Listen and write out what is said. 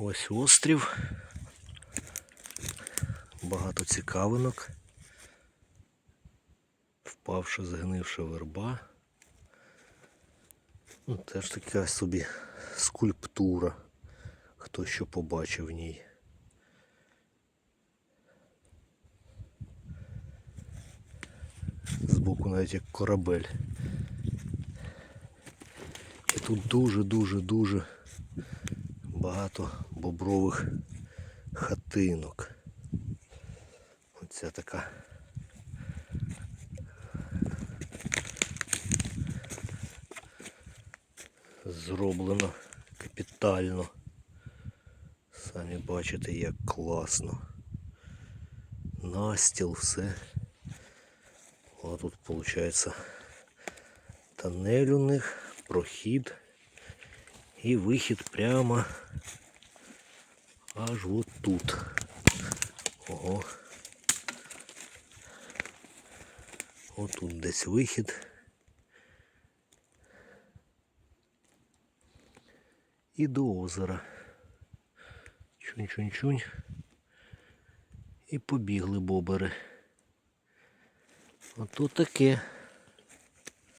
Ось острів. Багато цікавинок. Впавша, згнивша верба. Ну, теж така собі скульптура. Хто що побачив в ній. Збоку навіть як корабель. І тут дуже-дуже-дуже багато бобрових хатинок. Оця така. Зроблено капітально. Самі бачите, як класно. Настіл, все. О, тут виходить тоннель у них, прохід і вихід прямо аж от тут. Ого. Отут десь вихід. І до озера. Чунь-чунь-чунь. І побігли бобери. Ото таке.